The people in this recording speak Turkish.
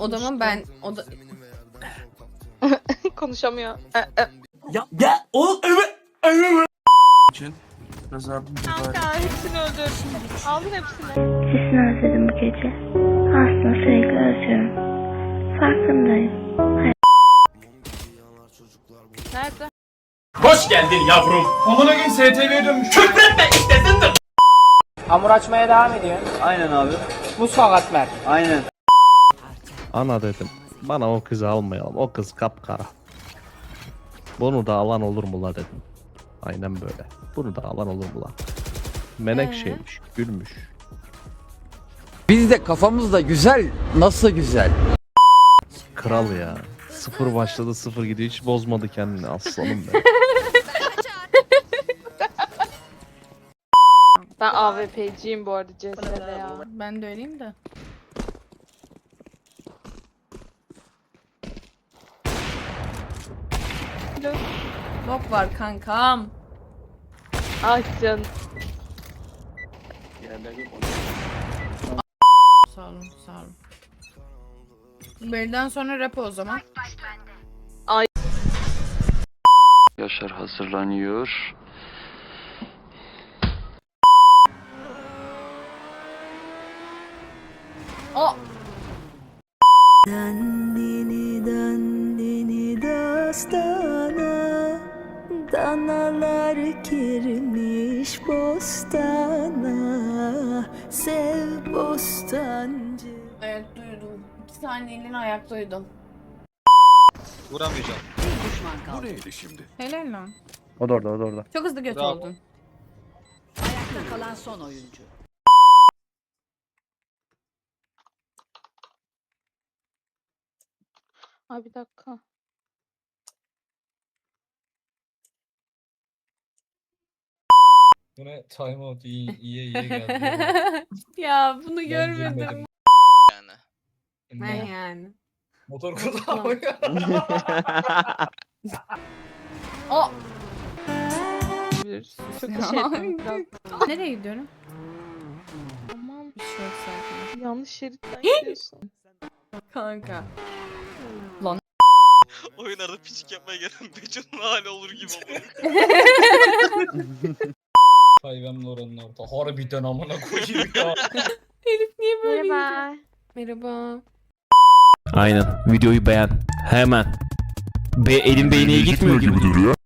odama ben oda Konuşamıyor. E, e. Ya ya o evet. için biraz yardım Kanka hepsini öldür. Aldın hepsini. Sesini özledim bu gece. Aslında sürekli özlüyorum. Farkındayım. Nerede? Hoş geldin yavrum. Amına koyayım STV'ye dönmüş. Küfretme istesindir. Hamur açmaya devam ediyor. Aynen abi. Mutfak atmer. Aynen. Ana dedim. Bana o kızı almayalım. O kız kapkara. Bunu da alan olur mu la dedim. Aynen böyle. Bunu da alan olur mu la? Menekşeymiş, gülmüş. Biz de kafamızda güzel. Nasıl güzel? Kral ya. Sıfır başladı sıfır gidiyor hiç bozmadı kendini aslanım ben. Ben AWP'ciyim bu arada CS'de ya. ben de öyleyim de. Bok var kankam. Ay canım. Sağ olun, sağ olun. Belden sonra rap o zaman. Yaşar hazırlanıyor. Danalar girmiş bostana Sev bostancı evet duydum. İki saniyeliğine ayaktaydım. Vuramayacağım. Helal lan. O da orada o da orada. Çok hızlı göt Bravo. oldun. Ay bir dakika. Bu ne? Time out iyi iyiye iyiye geldi. ya bunu Ben görmedim. girmedim. Ne Ne? yani? Motor kullanmıyor. O Bir çok şey biraz. nereye gidiyorum? Aman Bir şey yok zaten. yanlış şeritten gidiyorsun. Kanka. Oyunlarda piçik yapmaya gelen Beco'nun hali olur gibi oluyor. Hayvemle oranın orta. Harbiden amına koyayım ya. Elif niye böyle Merhaba. Merhaba. Aynen. Videoyu beğen. Hemen. Be elin beğeniye gitmiyor gibi duruyor.